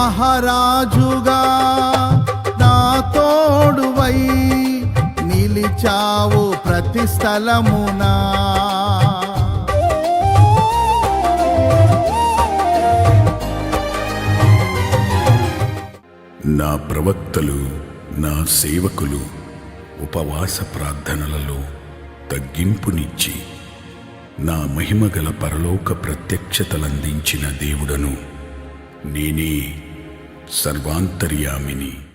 మహారాజుగా నా తోడువై నిలిచావు ప్రతి స్థలమునా. నా ప్రవక్తలు నా సేవకులు ఉపవాస ప్రార్థనలలో తగ్గింపునిచ్చి నా మహిమగల పరలోక ప్రత్యక్షతలందించిన దేవుడను నేనే सर्वांतरियामिनी।